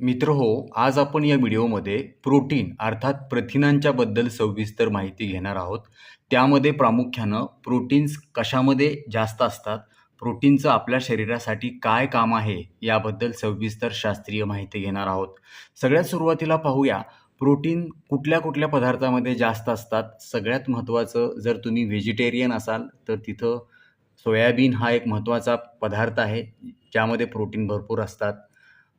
मित्र हो आज आपण या व्हिडिओमध्ये प्रोटीन अर्थात प्रथिनांच्याबद्दल सविस्तर माहिती घेणार आहोत. त्यामध्ये प्रामुख्यानं प्रोटीन्स कशामध्ये जास्त असतात प्रोटीनचं आपल्या शरीरासाठी काय काम आहे याबद्दल सविस्तर शास्त्रीय माहिती घेणार आहोत. सगळ्यात सुरुवातीला पाहूया प्रोटीन कुठल्या कुठल्या पदार्थामध्ये जास्त असतात? सगळ्यात महत्त्वाचं जर तुम्ही व्हेजिटेरियन असाल तर तिथं सोयाबीन हा एक महत्त्वाचा पदार्थ आहे ज्यामध्ये प्रोटीन भरपूर असतात.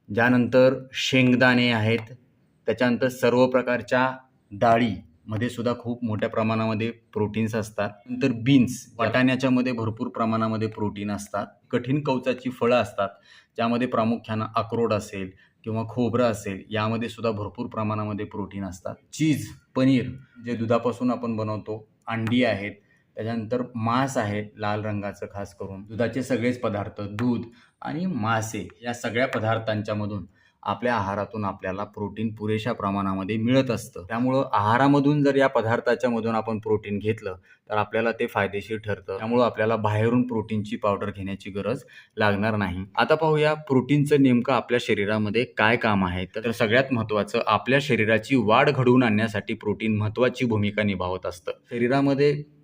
ज्यानंतर शेंगदाणे आहेत त्याच्यानंतर सर्व प्रकारच्या डाळीमध्ये सुद्धा खूप मोठ्या प्रमाणामध्ये प्रोटीन्स असतात. नंतर बीन्स वाटाण्याच्यामध्ये भरपूर प्रमाणामध्ये प्रोटीन असतात. कठीण कवचाची फळं असतात ज्यामध्ये प्रामुख्यानं अक्रोड असेल किंवा खोबरं असेल यामध्ये सुद्धा भरपूर प्रमाणामध्ये प्रोटीन असतात. चीज पनीर जे दुधापासून आपण बनवतो अंडी आहेत त्याच्यानंतर मांस आहे लाल रंगाचं खास करून. दुधाचे सगळेच पदार्थ दूध आणि मासे या सगळ्या पदार्थांच्यामधून आपल्या आहारातून आपल्याला प्रोटीन पुरेशा प्रमाणामध्ये मिळत असतं. त्यामुळं आहारामधून जर या पदार्थाच्या मधून आपण प्रोटीन घेतलं तर आपल्याला ते फायदेशीर ठरतं. त्यामुळं आपल्याला बाहेरून प्रोटीनची पावडर घेण्याची गरज लागणार नाही. आता पाहूया प्रोटीनचं नेमकं आपल्या शरीरामध्ये काय काम आहे. तर सगळ्यात महत्त्वाचं आपल्या शरीराची वाढ घडवून आणण्यासाठी प्रोटीन महत्त्वाची भूमिका निभावत असतं. शरीरामध्ये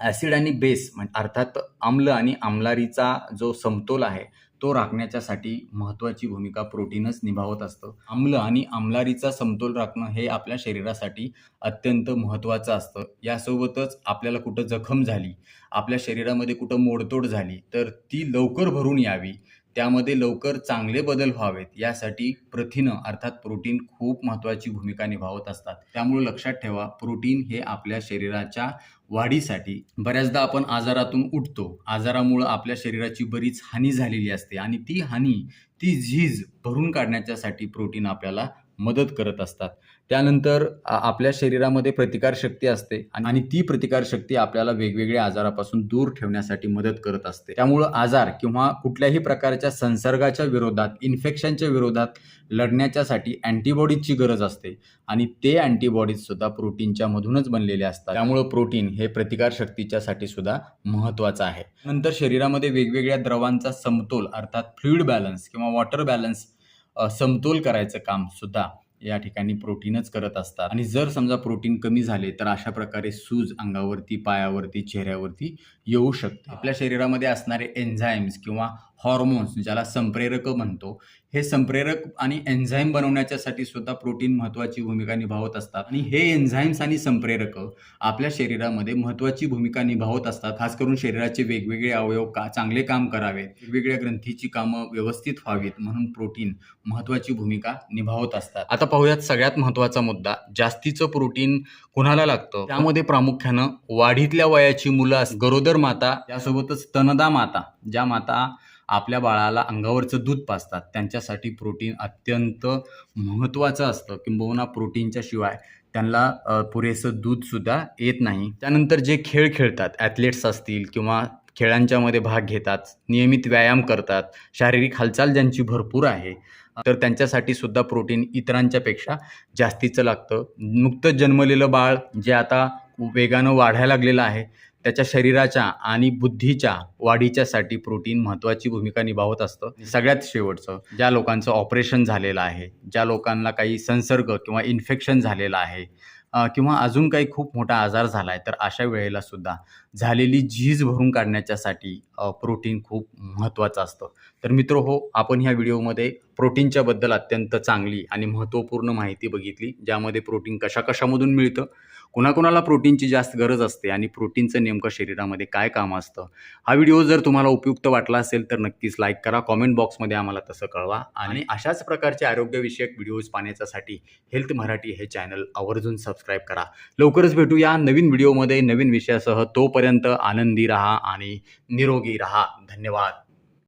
ॲसिड आणि बेस म्हणजे अर्थात आम्ल आणि आम्लारीचा जो समतोल आहे तो राखण्याच्यासाठी महत्त्वाची भूमिका प्रोटीनच निभावत असतं. आम्ल आणि आम्लारीचा समतोल राखणं हे आपल्या शरीरासाठी अत्यंत महत्त्वाचं असतं. यासोबतच आपल्याला कुठं जखम झाली आपल्या शरीरामध्ये कुठं मोडतोड झाली तर ती लवकर भरून यावी. त्यामध्ये लवकर चांगले बदल व्हावेत यासाठी प्रथिनं अर्थात प्रोटीन खूप महत्त्वाची भूमिका निभावत असतात. त्यामुळे लक्षात ठेवा प्रोटीन हे आपल्या शरीराच्या वाढीसाठी बऱ्याचदा आपण आजारातून उठतो. आजारामुळं आपल्या शरीराची बरीच हानी झालेली असते आणि ती हानी ती झीज भरून काढण्याच्यासाठी प्रोटीन आपल्याला मदत करत असतात. त्यानंतर आपल्या शरीरामध्ये प्रतिकारशक्ती असते आणि ती प्रतिकारशक्ती आपल्याला वेगवेगळ्या आजारापासून दूर ठेवण्यासाठी मदत करत असते. त्यामुळं आजार किंवा कुठल्याही प्रकारच्या संसर्गाच्या विरोधात इन्फेक्शनच्या विरोधात लढण्याच्यासाठी अँटीबॉडीजची गरज असते आणि ते अँटीबॉडीज सुद्धा प्रोटीनच्या मधूनच बनलेले असतात. त्यामुळं प्रोटीन हे प्रतिकारशक्तीच्यासाठी सुद्धा महत्त्वाचं आहे. नंतर शरीरामध्ये वेगवेगळ्या द्रवांचा समतोल अर्थात फ्लुईड बॅलन्स किंवा वॉटर बॅलन्स समतोल करायचं काम सुद्धा या ठिकाणी प्रोटीनच करत असतात. आणि जर समजा प्रोटीन कमी झाले तर अशा प्रकारे सूज अंगावरती पायावरती चेहऱ्यावरती येऊ शकते. आपल्या शरीरामध्ये असणारे एन्झाईम्स किंवा हॉर्मोन्स ज्याला संप्रेरक म्हणतो हे संप्रेरक आणि एन्झाईम बनवण्याच्यासाठी सुद्धा प्रोटीन महत्त्वाची भूमिका निभावत असतात. आणि हे एन्झाईम्स आणि संप्रेरक आपल्या शरीरामध्ये महत्त्वाची भूमिका निभावत असतात. खास करून शरीराचे वेगवेगळे अवयव का चांगले काम करावेत वेगवेगळ्या ग्रंथीची कामं व्यवस्थित व्हावीत म्हणून प्रोटीन महत्त्वाची भूमिका निभावत असतात. आता पाहूयात सगळ्यात महत्त्वाचा मुद्दा जास्तीचं प्रोटीन कुणाला लागतं? त्यामध्ये प्रामुख्यानं वाढीतल्या वयाची मुलं गरोदर माता त्यासोबतच स्तनदा माता ज्या माता आपल्या बाळाला अंगावरचं दूध पाजतात. त्यांच्यासाठी प्रोटीन अत्यंत महत्त्वाचं असतं. किंबहुना प्रोटीनच्या शिवाय त्यांना पुरेसं दूधसुद्धा येत नाही. त्यानंतर जे खेळ खेळतात ॲथलेट्स असतील किंवा खेळांच्यामध्ये भाग घेतात नियमित व्यायाम करतात शारीरिक हालचाल ज्यांची भरपूर आहे तर त्यांच्यासाठी सुद्धा प्रोटीन इतरांच्यापेक्षा जास्तीचं लागतं. नुकतंच जन्मलेलं बाळ जे आता वेगानं वाढायला लागलेलं आहे त्याच्या शरीराच्या आणि बुद्धीच्या वाढीच्यासाठी प्रोटीन महत्त्वाची भूमिका निभावत असतं. सगळ्यात शेवटचं ज्या लोकांचं ऑपरेशन झालेलं आहे ज्या लोकांना काही संसर्ग किंवा इन्फेक्शन झालेलं आहे किंवा अजून काही खूप मोठा आजार झाला आहे तर अशा वेळेला सुद्धा झालेली झीज भरून काढण्याच्यासाठी प्रोटीन खूप महत्त्वाचं असतं. तर मित्र हो आपण ह्या व्हिडिओमध्ये प्रोटीनच्याबद्दल अत्यंत चांगली आणि महत्त्वपूर्ण माहिती बघितली ज्यामध्ये प्रोटीन कशा कशामधून मिळतं कुणाकुणाला प्रोटीनची जास्त गरज असते आणि प्रोटीनचं नेमकं शरीरामध्ये काय काम असतं? हा व्हिडिओ जर तुम्हाला उपयुक्त वाटला असेल तर नक्कीच लाईक करा. कॉमेंट बॉक्समध्ये आम्हाला तसं कळवा. आणि अशाच प्रकारचे आरोग्यविषयक व्हिडिओज पाहण्याच्यासाठी हेल्थ मराठी हे चॅनल आवर्जून सबस्क्राईब करा. लवकरच भेटूया नवीन व्हिडिओमध्ये नवीन विषयासह. तोपर्यंत आनंदी रहा आणि निरोगी राहा. धन्यवाद.